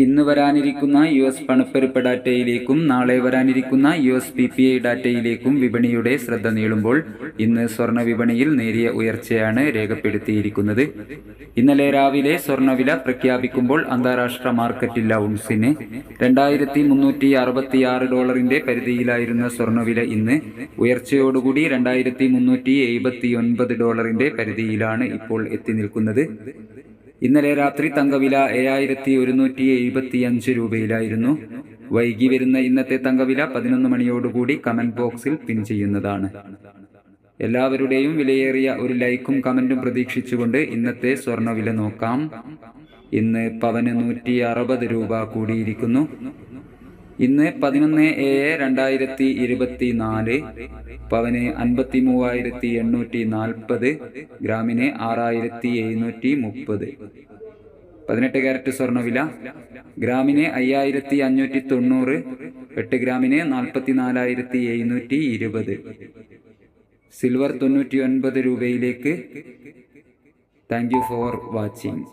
ഇന്ന് വരാനിരിക്കുന്ന U S പണപ്പെരുപ്പ ഡാറ്റയിലേക്കും നാളെ വരാനിരിക്കുന്ന U S P P I ഡാറ്റയിലേക്കും വിപണിയുടെ ശ്രദ്ധ നീളുമ്പോൾ ഇന്ന് സ്വർണ വിപണിയിൽ നേരിയ ഉയർച്ചയാണ് രേഖപ്പെടുത്തിയിരിക്കുന്നത്. ഇന്നലെ രാവിലെ സ്വർണവില പ്രഖ്യാപിക്കുമ്പോൾ അന്താരാഷ്ട്ര മാർക്കറ്റിൽ ഔൺസിന് രണ്ടായിരത്തി മുന്നൂറ്റി അറുപത്തിയാറ് ഡോളറിന്റെ പരിധിയിലായിരുന്ന സ്വർണവില ഇന്ന് ഉയർച്ചയോടുകൂടി രണ്ടായിരത്തി മുന്നൂറ്റി എഴുപത്തി ഒൻപത് ഡോളറിന്റെ പരിധിയിലാണ് ഇപ്പോൾ എത്തി നിൽക്കുന്നത്. ഇന്നലെ രാത്രി തങ്കവില ഏഴായിരത്തി ഒരുന്നൂറ്റി എഴുപത്തി അഞ്ച് രൂപയിലായിരുന്നു. വൈകി വരുന്ന ഇന്നത്തെ തങ്കവില പതിനൊന്ന് മണിയോടുകൂടി കമന്റ് ബോക്സിൽ പിൻ ചെയ്യുന്നതാണ്. എല്ലാവരുടെയും വിലയേറിയ ഒരു ലൈക്കും കമന്റും പ്രതീക്ഷിച്ചുകൊണ്ട് ഇന്നത്തെ സ്വർണവില നോക്കാം. ഇന്ന് പവന് നൂറ്റി അറുപത് രൂപ കൂടിയിരിക്കുന്നു. ഇന്ന് പതിനൊന്ന് ഏഴ് രണ്ടായിരത്തി ഇരുപത്തി നാല് പവന് അൻപത്തി മൂവായിരത്തി എണ്ണൂറ്റി നാൽപ്പത് ഗ്രാമിന് ആറായിരത്തി എഴുന്നൂറ്റി മുപ്പത്. പതിനെട്ട് ക്യാരറ്റ് സ്വർണവില ഗ്രാമിന് അയ്യായിരത്തി അഞ്ഞൂറ്റി തൊണ്ണൂറ് എട്ട് ഗ്രാമിന് നാൽപ്പത്തി നാലായിരത്തി എഴുന്നൂറ്റി ഇരുപത്. സിൽവർ തൊണ്ണൂറ്റി ഒൻപത് രൂപയിലേക്ക്. Thank you for watching.